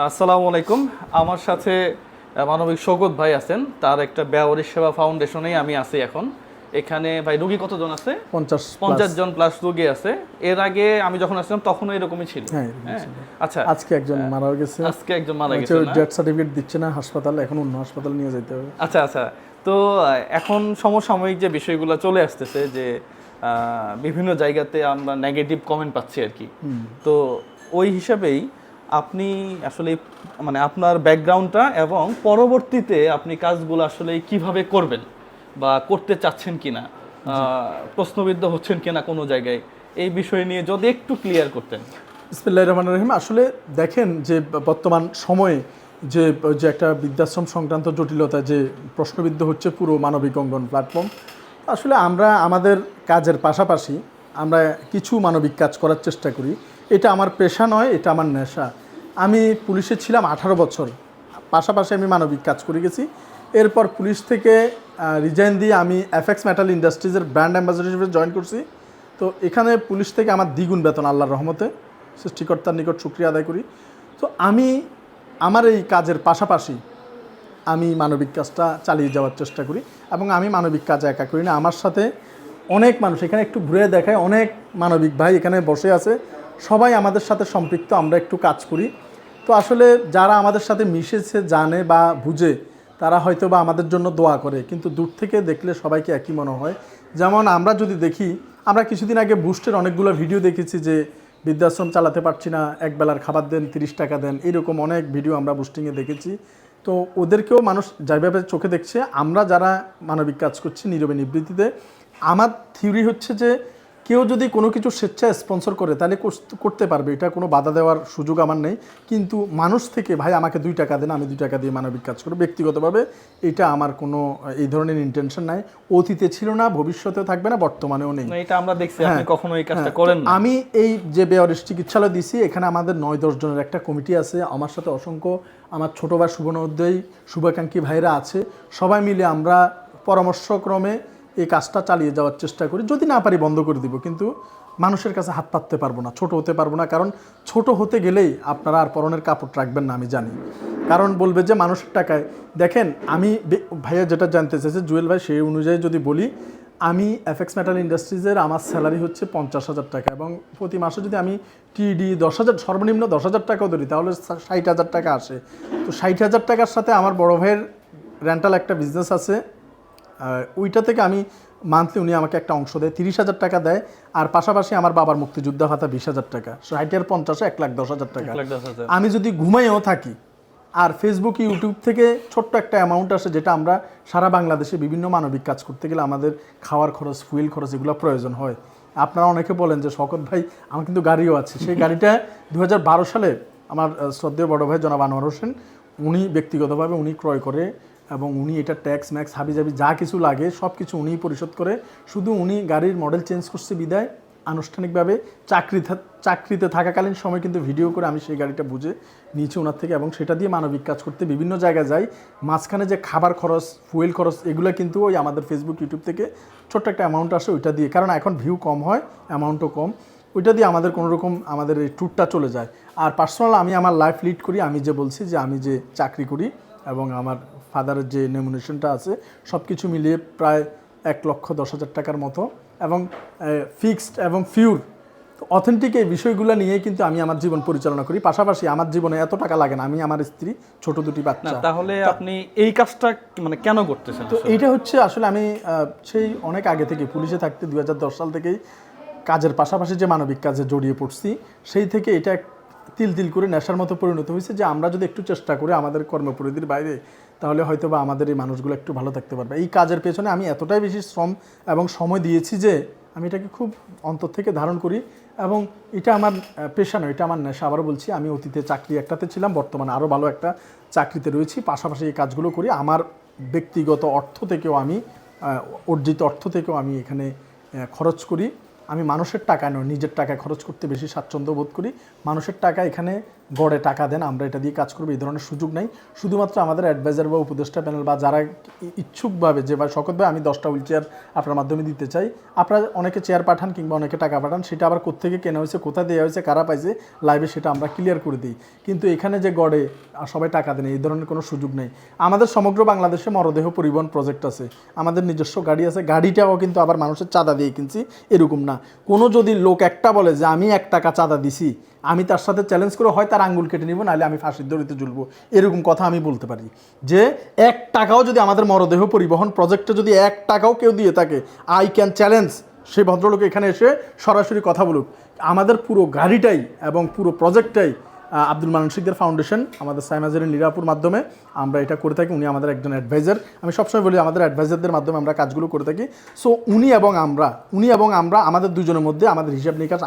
আসসালামু আলাইকুম। আমার সাথে মানবিক সৌগত ভাই আছেন। তার একটা ব্যবহারিক সেবা ফাউন্ডেশনেই আমি আছি এখন। এখানে ভাই রুগী কতজন আছে? পঞ্চাশ পঞ্চাশ জন প্লাস রুগী আছে। এর আগে আমি যখন আসলাম তখনও এরকমই ছিল। হ্যাঁ, হ্যাঁ আচ্ছা। আজকে একজন মারা গেছে। আজকে একজন মারা গেছে ডেথ সার্টিফিকেট দিচ্ছে না হাসপাতাল এখন অন্য হাসপাতাল নিয়ে যেতে হবে। আচ্ছা আচ্ছা। তো এখন সমসাময়িক যে বিষয়গুলো চলে আসতেছে যে আহ, বিভিন্ন জায়গাতে আমরা নেগেটিভ কমেন্ট পাচ্ছি আর কি। তো ওই হিসাবেই আপনি আসলে মানে আপনার ব্যাকগ্রাউন্ডটা এবং পরবর্তীতে আপনি কাজগুলো আসলে কীভাবে করবেন বা করতে চাচ্ছেন কিনা আহ, প্রশ্নবিদ্ধ হচ্ছেন কিনা কোনো জায়গায় এই বিষয় নিয়ে যদি একটু ক্লিয়ার করতেন। ইসমিল্লাহ রহমান রহিম আসলে দেখেন যে বর্তমান সময়ে যে যে একটা বৃদ্ধাশ্রম সংক্রান্ত জটিলতা যে প্রশ্নবিদ্ধ হচ্ছে পুরো মানবিক অঙ্গন প্ল্যাটফর্ম আসলে আমরা আমাদের কাজের পাশাপাশি আমরা কিছু মানবিক কাজ করার চেষ্টা করি। এটা আমার পেশা নয় এটা আমার নেশা। আমি পুলিশে ছিলাম আঠারো বছর। পাশাপাশি আমি মানবিক কাজ করে গেছি। এরপর পুলিশ থেকে রিজাইন দিয়ে আমি এফএক্স মেটাল ইন্ডাস্ট্রিজের ব্র্যান্ড অ্যাম্বাসেডর হিসেবে জয়েন করছি। তো এখানে পুলিশ থেকে আমার দ্বিগুণ বেতন, আল্লাহর রহমতে। সৃষ্টিকর্তার নিকট শুক্রিয়া আদায় করি। তো আমি, আমার এই কাজের পাশাপাশি আমি মানবিক কাজটা চালিয়ে যাওয়ার চেষ্টা করি এবং আমি মানবিক কাজ একা করি না। আমার সাথে অনেক মানুষ, এখানে একটু ঘুরে দেখায়, অনেক মানবিক ভাই এখানে বসে আছে। সবাই আমাদের সাথে সম্পৃক্ত, আমরা একটু কাজ করি। তো আসলে যারা আমাদের সাথে মিশেছে, জানে বা বুঝে, তারা হয়তো বা আমাদের জন্য দোয়া করে। কিন্তু দূর থেকে দেখলে সবাইকে একই মনে হয়। যেমন আমরা যদি দেখি, আমরা কিছুদিন আগে বুস্টের অনেকগুলো ভিডিও দেখেছি যে বৃদ্ধাশ্রম চালাতে পারছি না, এক বেলার খাবার দেন, তিরিশ টাকা দেন, এরকম অনেক ভিডিও আমরা বুস্টিংয়ে দেখেছি। তো ওদেরকেও মানুষ যেভাবে চোখে দেখছে, আমরা যারা মানবিক কাজ করছি নীরবে নিবৃত্তিতে, আমার থিওরি হচ্ছে যে কেউ যদি কোনো কিছু স্বেচ্ছায় স্পন্সর করে তাহলে করতে পারবে। এটা কোনো বাধা দেওয়ার সুযোগ আমার নেই। কিন্তু মানুষ থেকে ভাই আমাকে দুই টাকা দেন আমি দুই টাকা দিয়ে মানবিক কাজ করব। ব্যক্তিগতভাবে এটা আমার কোনো এই ধরনের ইন্টেনশন নাই। অতীতে ছিল না ভবিষ্যতেও থাকবে না বর্তমানেও নেই। এটা আমরা দেখছি আপনি কখনো এই কাজটা করেন আমি এই যে বেয়ারিশ চিকিৎসালয় দিছি এখানে আমাদের নয় দশ জনের একটা কমিটি আছে। আমার সাথে অসংখ্য আমার ছোট ভাই শুভনোদয় শুভাকাঙ্ক্ষী ভাইরা আছে। সবাই মিলে আমরা পরামর্শক্রমে এই কাজটা চালিয়ে যাওয়ার চেষ্টা করি। যদি না পারি বন্ধ করে দিব, কিন্তু মানুষের কাছে হাত পাততে পারব না, ছোট হতে পারব না। কারণ ছোট হতে গেলেই আপনারা আর পরনের কাপড় রাখবেন না, আমি জানি। কারণ বলবে যে মানুষের টাকায়, দেখেন আমি ভাইয়া যেটা জানতে চাইছে, জুয়েল ভাই, সেই অনুযায়ী যদি বলি, আমি এফএক্স মেটাল ইন্ডাস্ট্রিজের আমার স্যালারি হচ্ছে পঞ্চাশ হাজার টাকা এবং প্রতি মাসে যদি আমি টিডি দশ হাজার, সর্বনিম্ন দশ হাজার টাকাও ধরি, তাহলে ষাট হাজার টাকা আসে। তো ষাট হাজার টাকার সাথে আমার বড় ভাইয়ের রেন্টাল একটা বিজনেস আছে। ওইটা থেকে আমি মান্থলি উনি আমাকে একটা অংশ দেয় তিরিশ হাজার টাকা দেয় আর পাশাপাশি আমার বাবার মুক্তিযোদ্ধা ভাতা বিশ হাজার টাকা। ষাটের পঞ্চাশে এক লাখ দশ হাজার টাকা। আমি যদি ঘুমাইও থাকি আর ফেসবুক ইউটিউব থেকে ছোট্ট একটা অ্যামাউন্ট আসে যেটা আমরা সারা বাংলাদেশে বিভিন্ন মানবিক কাজ করতে গেলে আমাদের খাওয়ার খরচ ফুয়েল খরচ এগুলো প্রয়োজন হয়। আপনারা অনেকে বলেন যে শকত ভাই আমার কিন্তু গাড়িও আছে। সেই গাড়িটা দু হাজার বারো সালে আমার শ্রদ্ধেয় বড় ভাই জনাব আনোয়ার হোসেন উনি ব্যক্তিগতভাবে উনি ক্রয় করে এবং উনি এটা ট্যাক্স ম্যাক্স হাবিজাবি যা কিছু লাগে সব কিছু উনিই পরিশোধ করে। শুধু উনি গাড়ির মডেল চেঞ্জ করছে বিদায়। আনুষ্ঠানিকভাবে চাকরি চাকরিতে থাকাকালীন সময় কিন্তু ভিডিও করে আমি সেই গাড়িটা বুঝে নিয়েছি ওনার থেকে এবং সেটা দিয়ে মানবিক কাজ করতে বিভিন্ন জায়গায় যাই। মাঝখানে যে খাবার খরচ ফুয়েল খরচ, এগুলো কিন্তু ওই আমাদের ফেসবুক ইউটিউব থেকে ছোট্ট একটা অ্যামাউন্ট আসে ওইটা দিয়ে। কারণ এখন ভিউ কম হয় অ্যামাউন্টও কম। ওইটা দিয়ে আমাদের কোনো রকম আমাদের এই ট্যুরটা চলে যায়। আর পার্সোনাল আমি আমার লাইফ লিড করি, আমি যে বলছি যে আমি যে চাকরি করি এবং আমার ফাদারের যে নেমুনেশনটা আছে সব কিছু মিলিয়ে প্রায় এক লক্ষ দশ হাজার টাকার মতো। এবং ফিক্সড এবং ফিউর অথেন্টিক এই বিষয়গুলো নিয়ে কিন্তু আমি আমার জীবন পরিচালনা করি। পাশাপাশি আমার জীবনে এত টাকা লাগে না আমি আমার স্ত্রী ছোট দুটি বাচ্চা। তাহলে আপনি এই কাজটা মানে কেন করতেছেন তো এইটা হচ্ছে আসলে আমি সেই অনেক আগে থেকে পুলিশে থাকতে দু হাজার দশ সাল থেকেই কাজের পাশাপাশি যে মানবিক কাজে জড়িয়ে পড়ছি সেই থেকে এটা এক তিল তিল করে নেশার মতো পরিণত হয়েছে যে আমরা যদি একটু চেষ্টা করি আমাদের কর্মপরিধির বাইরে, তাহলে হয়তো বা আমাদের এই মানুষগুলো একটু ভালো থাকতে পারবে। এই কাজের পেছনে আমি এতটাই বেশি শ্রম এবং সময় দিয়েছি যে আমি এটাকে খুব অন্তর থেকে ধারণ করি এবং এটা আমার পেশা নয়, এটা আমার নেশা। আবারও বলছি, আমি অতীতে চাকরি একটাতে ছিলাম, বর্তমানে আরও ভালো একটা চাকরিতে রয়েছি। পাশাপাশি এই কাজগুলো করি। আমার ব্যক্তিগত অর্থ থেকেও আমি অর্জিত অর্থ থেকেও আমি এখানে খরচ করি। আমি মানুষের টাকায় নয়, নিজের টাকায় খরচ করতে বেশি স্বাচ্ছন্দ্য বোধ করি। মানুষের টাকা এখানে গড়ে টাকা দেন, আমরা এটা দিয়ে কাজ করব, এই ধরনের সুযোগ নাই। শুধুমাত্র আমাদের অ্যাডভাইজার বা উপদেষ্টা প্যানেল বা যারা ইচ্ছুকভাবে যে বা শকত আমি দশটা হুইল চেয়ার আপনার মাধ্যমে দিতে চাই। আপনারা অনেকে চেয়ার পাঠান কিংবা অনেকে টাকা পাঠান, সেটা আবার কোথেকে কেনা হয়েছে, কোথায় দেওয়া হয়েছে, কারা পাইছে লাইভে সেটা আমরা ক্লিয়ার করে দিই। কিন্তু এখানে যে গড়ে সবাই টাকা দেন, এই ধরনের কোনো সুযোগ নেই। আমাদের সমগ্র বাংলাদেশে মরদেহ পরিবহন প্রজেক্ট আছে। আমাদের নিজস্ব গাড়ি আছে, গাড়িটাও কিন্তু আবার মানুষের চাঁদা দিয়ে কিনছি, এরকম না। কোনো যদি লোক একটা বলে যে, আমি এক টাকা চাঁদা দিছি, আমি তার সাথে চ্যালেঞ্জ করে হয় তার আঙ্গুল কেটে নিব, নাহলে আমি ফাঁসির দড়িতে ঝুলবো। এরকম কথা আমি বলতে পারি। যে, এক টাকাও যদি আমাদের মরদেহ পরিবহন প্রজেক্টে যদি এক টাকাও কেউ দিয়ে থাকে আই ক্যান চ্যালেঞ্জ সেই ভদ্রলোক এখানে এসে সরাসরি কথা বলুক। আমাদের পুরো গাড়িটাই এবং পুরো প্রজেক্টটাই আব্দুল মানন শিকদার ফাউন্ডেশন, আমাদের সাইমাজের নিরাপুর মাধ্যমে আমরা এটা করে থাকি। উনি আমাদের একজন অ্যাডভাইজার আমি সবসময় বলি, আমাদের অ্যাডভাইজারদের মাধ্যমে আমরা কাজগুলো করে থাকি। সো উনি এবং আমরা, উনি এবং আমরা, আমাদের দুজনের মধ্যে আমাদের হিসাব নিকাশ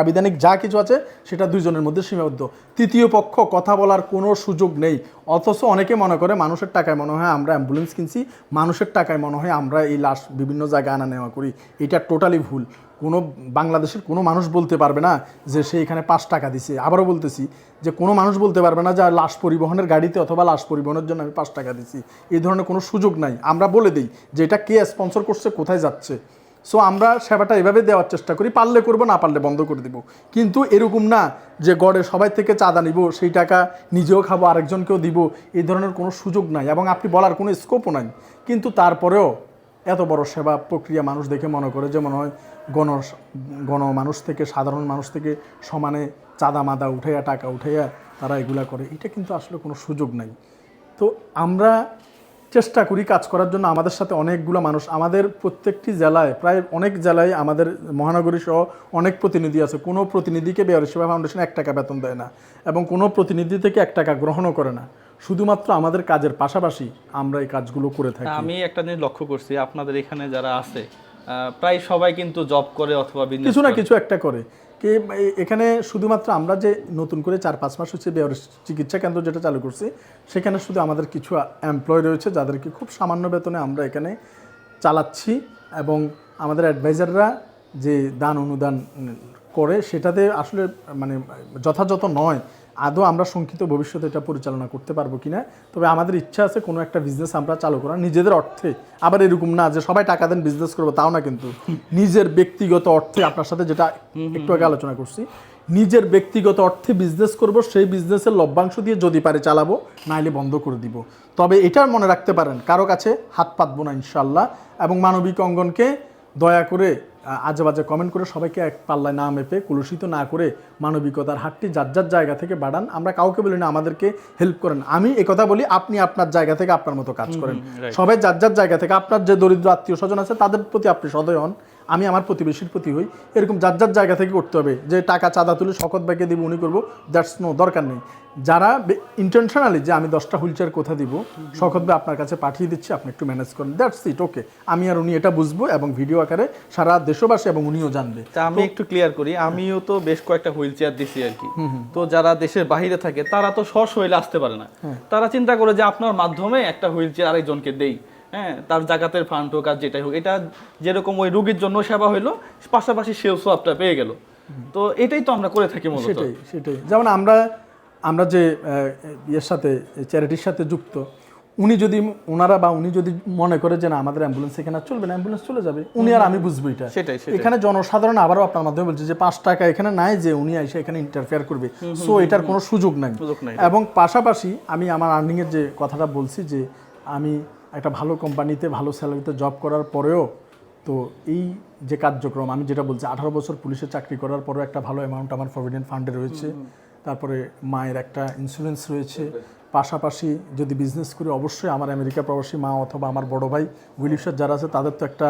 আবিধানিক যা কিছু আছে সেটা দুজনের মধ্যে সীমাবদ্ধ। তৃতীয় পক্ষ, কথা বলার কোনো সুযোগ নেই। অথচ অনেকে মনে করে মানুষের টাকায় মনে হয় আমরা অ্যাম্বুলেন্স কিনছি, মানুষের টাকায় মনে হয় আমরা এই লাশ বিভিন্ন জায়গায় আনা নেওয়া করি। এটা টোটালি ভুল। কোনো বাংলাদেশের কোনো মানুষ বলতে পারবে না যে সে এখানে পাঁচ টাকা দিছে। আবারও বলতেছি যে কোনো মানুষ বলতে পারবে না যে লাশ পরিবহনের গাড়িতে অথবা লাশ পরিবহনের জন্য আমি পাঁচ টাকা দিছি। এই ধরনের কোনো সুযোগ নাই। আমরা বলে দিই যে এটা কে স্পন্সর করছে, কোথায় যাচ্ছে। সো আমরা সেবাটা এভাবে দেওয়ার চেষ্টা করি, পারলে করব, না পারলে বন্ধ করে দিব। কিন্তু এরকম না যে গড়ে সবাই থেকে চাঁদা নিব, সেই টাকা নিজেও খাব, আরেকজনকেও দিব, এই ধরনের কোনো সুযোগ নাই। এবং আপনি বলার কোনো স্কোপও নাই। কিন্তু তারপরেও এত বড় সেবা প্রক্রিয়া মানুষ দেখে মনে করে যে মনে হয় গণ গণ মানুষ থেকে, সাধারণ মানুষ থেকে সমানে চাঁদা মাদা উঠাইয়া, টাকা উঠাইয়া তারা এগুলা করে। এটা কিন্তু আসলে কোনো সুযোগ নাই। তো আমরা চেষ্টা করি কাজ করার জন্য। আমাদের সাথে অনেকগুলো মানুষ আমাদের প্রত্যেকটি জেলায় প্রায় অনেক জেলায় আমাদের মহানগরী সহ অনেক প্রতিনিধি আছে। কোনো প্রতিনিধিকে বেয়ারি সেবা ফাউন্ডেশন এক টাকা বেতন দেয় না এবং কোনো প্রতিনিধি থেকে এক টাকা গ্রহণও করে না। শুধুমাত্র আমাদের কাজের পাশাপাশি আমরা এই কাজগুলো করে থাকি। আমি একটা জিনিস লক্ষ্য করছি আপনাদের এখানে যারা আছে প্রায় সবাই কিন্তু জব করে অথবা কিছু না কিছু একটা করে। কি এখানে শুধুমাত্র আমরা যে নতুন করে চার পাঁচ মাস হচ্ছে বেয়ার চিকিৎসা কেন্দ্র যেটা চালু করছি, সেখানে শুধু আমাদের কিছু এমপ্লয় রয়েছে যাদেরকে খুব সামান্য বেতনে আমরা এখানে চালাচ্ছি এবং আমাদের অ্যাডভাইজাররা যে দান অনুদান করে সেটাতে আসলে মানে যথাযথ নয় আদৌ আমরা শঙ্কিত ভবিষ্যতে এটা পরিচালনা করতে পারব কিনা? তবে আমাদের ইচ্ছা আছে কোনো একটা বিজনেস আমরা চালু করা নিজেদের অর্থে। আবার এরকম না যে সবাই টাকা দেন বিজনেস করব তাও না কিন্তু। নিজের ব্যক্তিগত অর্থে আপনার সাথে যেটা একটু আগে আলোচনা করছি। নিজের ব্যক্তিগত অর্থে বিজনেস করব সেই বিজনেসের লভ্যাংশ দিয়ে যদি পারে চালাবো নাইলে বন্ধ করে দিব। তবে এটা মনে রাখতে পারেন কারও কাছে হাত পাতবো না ইনশাল্লাহ এবং মানবিক অঙ্গনকে দয়া করে আজে বাজে কমেন্ট করে সবাইকে এক পাল্লায় না মেপে কুলুষিত না করে মানবিকতার হাতটি যার যার জায়গা থেকে বাড়ান। আমরা কাউকে বলি না আমাদেরকে হেল্প করেন। আমি একথা বলি আপনি আপনার জায়গা থেকে আপনার মতো কাজ করেন। সবাই যার যার জায়গা থেকে আপনার যে দরিদ্র আত্মীয় স্বজন আছে তাদের প্রতি আপনি সদয় হন। আমি আমার প্রতিবেশীর প্রতি হই। এরকম যার যার জায়গা থেকে করতে হবে। যে টাকা চাঁদা তুলে শকত ব্যাগে দিব উনি করব দ্যাটস নো দরকার নেই। যারা ইন্টেনশনালি যে আমি দশটা হুইল চেয়ার কোথা দিব শকত ভাই আপনার কাছে পাঠিয়ে দিচ্ছি আপনি একটু ম্যানেজ করেন। দ্যাটস ইট ওকে আমি আর উনি এটা বুঝব এবং ভিডিও আকারে সারা দেশবাসী এবং উনিও জানবে। তা আমি একটু ক্লিয়ার করি আমিও তো বেশ কয়েকটা হুইল চেয়ার দিছি আর কি। তো যারা দেশের বাইরে থাকে তারা তো সস হইলে আসতে পারে না। তারা চিন্তা করে যে আপনার মাধ্যমে একটা হুইল চেয়ার আরেকজনকে দেই। হ্যাঁ তার জাকাতের ফান্ড হোক আর যেটাই হোক এটা যেরকম ওই রুগীর জন্য সেবা হইল পাশাপাশি সেও সোয়াবটা পেয়ে গেল। তো এটাই তো আমরা করে থাকি মূলত। সেটাই সেটাই। যেমন আমরা আমরা যে ইয়ের সাথে চ্যারিটির সাথে যুক্ত উনি যদি ওনারা বা উনি যদি মনে করে যে না আমাদের অ্যাম্বুলেন্স এখানে চলবে না অ্যাম্বুলেন্স চলে যাবে উনি আর আমি বুঝব এটা। সেটাই সেটাই। এখানে জনসাধারণ আবারও আপনার মাধ্যমে বলছে যে পাঁচ টাকা এখানে নাই যে উনি এসে এখানে ইন্টারফেয়ার করবে। সো এটার কোনো সুযোগ নাই। এবং পাশাপাশি আমি আমার আর্নিংয়ের যে কথাটা বলছি যে আমি একটা ভালো কোম্পানিতে ভালো স্যালারিতে জব করার পরেও তো এই যে কার্যক্রম আমি যেটা বলছি আঠারো বছর পুলিশে চাকরি করার পরেও একটা ভালো অ্যামাউন্ট আমার প্রভিডেন্ট ফান্ডে রয়েছে। তারপরে মায়ের একটা ইন্স্যুরেন্স রয়েছে। পাশাপাশি যদি বিজনেস করি অবশ্যই আমার আমেরিকা প্রবাসী মা অথবা আমার বড় ভাই উইলিশার যারা আছে তাদের তো একটা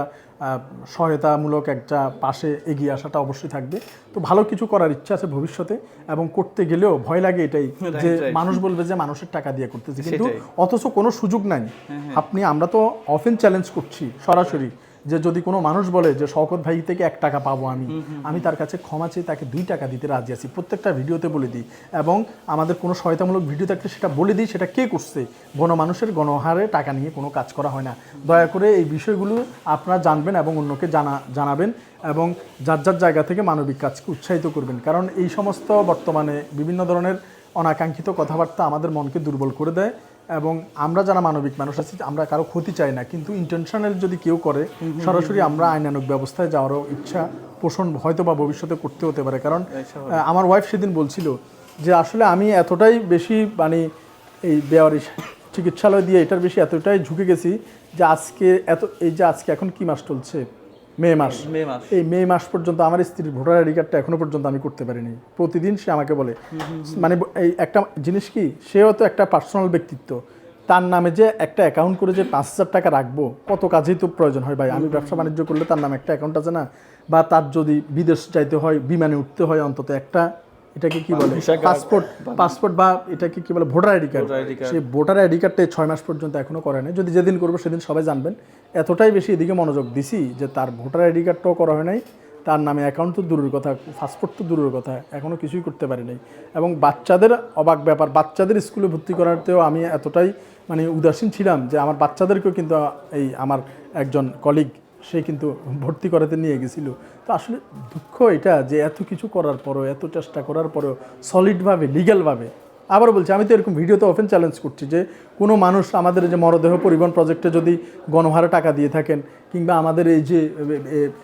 সহায়তামূলক একটা পাশে এগিয়ে আসাটা অবশ্যই থাকবে। তো ভালো কিছু করার ইচ্ছা আছে ভবিষ্যতে এবং করতে গেলেও ভয় লাগে এটাই যে মানুষ বলবে যে মানুষের টাকা দিয়ে করতেছে। কিন্তু অথচ কোনো সুযোগ নাই। আপনি আমরা তো অফেন চ্যালেঞ্জ করছি সরাসরি। যে যদি কোনো মানুষ বলে যে শওকত ভাই থেকে এক টাকা পাবো আমি। আমি তার কাছে ক্ষমা চেয়ে তাকে দুই টাকা দিতে রাজি আছি। প্রত্যেকটা ভিডিওতে বলে দিই। এবং আমাদের কোনো সহায়তামূলক ভিডিও থাকলে সেটা বলে দিই সেটা কে করছে? গণমানুষের গণহারে টাকা নিয়ে কোনো কাজ করা হয় না। দয়া করে এই বিষয়গুলো আপনারা জানবেন এবং অন্যকে জানা জানাবেন এবং যার যার জায়গা থেকে মানবিক কাজকে উৎসাহিত করবেন। কারণ এই সমস্ত বর্তমানে বিভিন্ন ধরনের অনাকাঙ্ক্ষিত কথাবার্তা আমাদের মনকে দুর্বল করে দেয়। এবং আমরা যারা মানবিক মানুষ আছি আমরা কারও ক্ষতি চাই না। কিন্তু ইন্টেনশনাল যদি কেউ করে সরাসরি আমরা আইনানুক ব্যবস্থায় যাওয়ারও ইচ্ছা পোষণ হয়তো বা ভবিষ্যতে করতে হতে পারে। কারণ আমার ওয়াইফ সেদিন বলছিল যে আসলে আমি এতটাই বেশি মানে এই বেয়ারি চিকিৎসালয় দিয়ে এটার বেশি এতটাই ঝুঁকে গেছি যে আজকে এত এই যে আজকে এখন কি মাস চলছে? মে মাস। মে মাস। এই মে মাস পর্যন্ত আমার স্ত্রীর ভোটার আইডি কার্ডটা এখনও পর্যন্ত আমি করতে পারিনি। প্রতিদিন সে আমাকে বলে। মানে এই একটা জিনিস কি সেও তো একটা পার্সোনাল ব্যক্তিত্ব। তার নামে যে একটা অ্যাকাউন্ট করে যে পাঁচ হাজার টাকা রাখব কত কাজেই তো প্রয়োজন হয় ভাই। আমি ব্যবসা বাণিজ্য করলে তার নামে একটা অ্যাকাউন্ট আছে না? বা তার যদি বিদেশ যাইতে হয় বিমানে উঠতে হয় অন্তত একটা এটাকে কি বলে। পাসপোর্ট পাসপোর্ট বা এটাকে কি বলে? Voter ID card. সেই ভোটার আইডি কার্ডটা ছয় মাস পর্যন্ত এখনও করে নাই যদি যেদিন করব সেদিন সবাই জানবেন। এতটাই বেশি এদিকে মনোযোগ দিছি যে তার ভোটার আইডি কার্ডটাও করা হয় নাই। তার নামে অ্যাকাউন্ট তো দূরের কথা পাসপোর্ট তো দূরের কথা। এখনও কিছুই করতে পারি নাই। এবং বাচ্চাদের অবাক ব্যাপার বাচ্চাদের স্কুলে ভর্তি করাতেও আমি এতটাই মানে উদাসীন ছিলাম যে আমার বাচ্চাদেরকেও কিন্তু এই আমার একজন কলিগ সে কিন্তু ভর্তি করাতে নিয়ে গেছিল। তো আসলে দুঃখ এটা যে এত কিছু করার পরও, এত চেষ্টা করার পরেও সলিডভাবে লিগ্যালভাবে আবার বলছি, আমি তো এরকম ভিডিওতে ওপেন চ্যালেঞ্জ করছি যে কোনো মানুষ আমাদের যে মরদেহ পরিবহন প্রজেক্টে যদি গণহারে টাকা দিয়ে থাকেন কিংবা আমাদের এই যে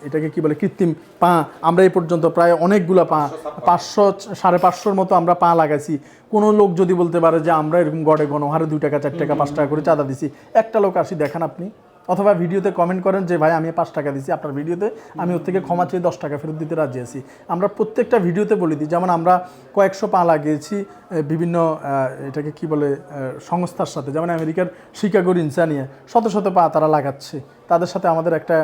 এটাকে কি বলে, কৃত্রিম পা, আমরা এই পর্যন্ত প্রায় অনেকগুলো পা, পাঁচশো, সাড়ে পাঁচশোর মতো আমরা পা লাগাইছি। কোনো লোক যদি বলতে পারে যে আমরা এরকম গড়ে গণহারে দুই টাকা, চার টাকা, পাঁচ টাকা করে চাঁদা দিছি, একটা লোক আসি, দেখান আপনি। অথবা ভিডিওতে কমেন্ট করেন যে ভাই আমি পাঁচ টাকা দিছি। আপনার ভিডিওতে আমি ওর থেকে ক্ষমা চেয়ে দশ টাকা ফেরত দিতে রাজি আছি। আমরা প্রত্যেকটা ভিডিওতে বলে দিই যেমন আমরা কয়েকশো পা লাগিয়েছি বিভিন্ন এটাকে কি বলে সংস্থার সাথে যেমন আমেরিকার শিকাগোর ইনসানিয়া শত শত পা তারা লাগাচ্ছে। তাদের সাথে আমাদের একটা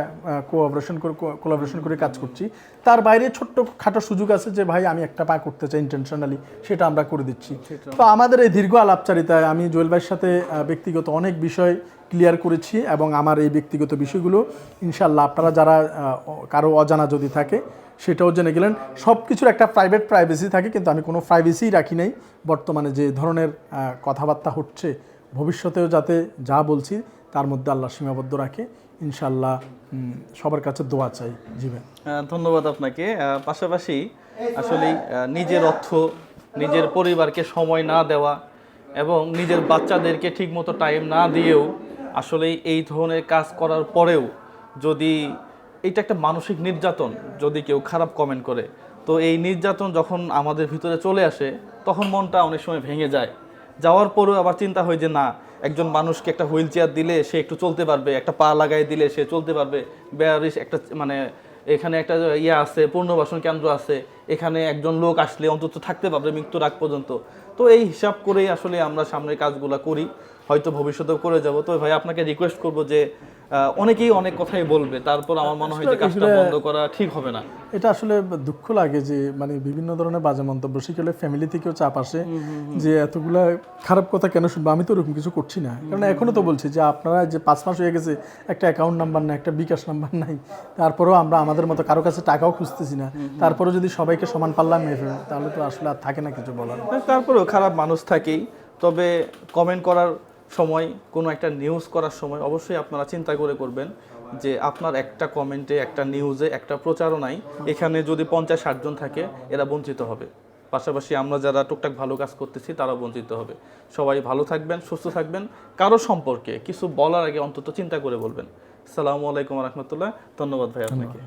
কোঅপারেশন করে কোলাবোরেশন করে কাজ করছি। তার বাইরে ছোট্ট খাটো সুযোগ আছে যে ভাই আমি একটা পা করতে চাই ইন্টেনশনালি সেটা আমরা করে দিচ্ছি। তো আমাদের এই দীর্ঘ আলাপচারিতায় আমি জুয়েল ভাইয়ের সাথে ব্যক্তিগত অনেক বিষয় ক্লিয়ার করেছি এবং আমার এই ব্যক্তিগত বিষয়গুলো ইনশাল্লাহ আপনারা যারা কারও অজানা যদি থাকে, সেটাও জেনে গেলেন। সব কিছুর একটা প্রাইভেট প্রাইভেসি থাকে, কিন্তু আমি কোনো প্রাইভেসিই রাখি নাই। বর্তমানে যে ধরনের কথাবার্তা হচ্ছে, ভবিষ্যতেও যাতে যা বলছি, তার মধ্যে আল্লাহ সীমাবদ্ধ রাখে। ইনশাল্লাহ সবার কাছে দোয়া চাই জীবন। ধন্যবাদ আপনাকে। পাশাপাশি আসলে নিজের অর্থ, নিজের পরিবারকে সময় না দেওয়া এবং নিজের বাচ্চাদেরকে ঠিকমতো টাইম না দিয়েও আসলে এই ধরনের কাজ করার পরেও যদি এটা একটা মানসিক নির্যাতন, যদি কেউ খারাপ কমেন্ট করে, তো এই নির্যাতন যখন আমাদের ভিতরে চলে আসে, তখন মনটা অনেক সময় ভেঙে যায়। যাওয়ার পরেও আবার চিন্তা হয় যে, না, একজন মানুষকে একটা হুইল চেয়ার দিলে সে একটু চলতে পারবে, একটা পা লাগাই দিলে সে চলতে পারবে বেয়ারিস একটা মানে এখানে একটা ইয়ে আছে পুনর্বাসন কেন্দ্র আছে, এখানে একজন লোক আসলে অন্তত থাকতে পারবে মৃত্যুর আগ পর্যন্ত। তো এই হিসাব করেই আসলে আমরা সামনের কাজগুলো করি। হয়তো ভবিষ্যতেও করে যাব। তো ভাই আপনাকে রিকোয়েস্ট করব যে অনেকেই অনেক কথাই বলবে তারপর আমার মনে হয় যে কাজটা বন্ধ করা ঠিক হবে না। এটা আসলে দুঃখ লাগে যে মানে বিভিন্ন ধরনের বাজে মন্তব্য শিখলে ফ্যামিলি থেকেও চাপ আসে যে এতগুলা খারাপ কথা কেন শুনব? আমি তো ওরকম কিছু করছি না। কারণ এখনও তো বলছি যে আপনারা যে পাঁচ মাস হয়ে গেছে একটা অ্যাকাউন্ট নাম্বার নাই একটা বিকাশ নাম্বার নাই তারপরেও আমরা আমাদের মতো কারও কাছে টাকাও খুঁজতেছি না। তারপরেও যদি সবাইকে সমান পাল্লা মেরে ফেলেন তাহলে তো আসলে আর থাকে না কিছু বলার। হ্যাঁ, তারপরেও খারাপ মানুষ থাকেই। তবে কমেন্ট করার সময়, কোনো একটা নিউজ করার সময় অবশ্যই আপনারা চিন্তা করে করবেন যে আপনার একটা কমেন্টে একটা নিউজে একটা প্রচারণায় এখানে যদি পঞ্চাশ ষাটজন থাকে, এরা বঞ্চিত হবে। পাশাপাশি আমরা যারা টুকটাক ভালো কাজ করতেছি, তারাও বঞ্চিত হবে। সবাই ভালো থাকবেন, সুস্থ থাকবেন। কারও সম্পর্কে কিছু বলার আগে অন্তত চিন্তা করে বলবেন। সালামু আলাইকুম রহমতুল্লাহ। ধন্যবাদ ভাই আপনাকে।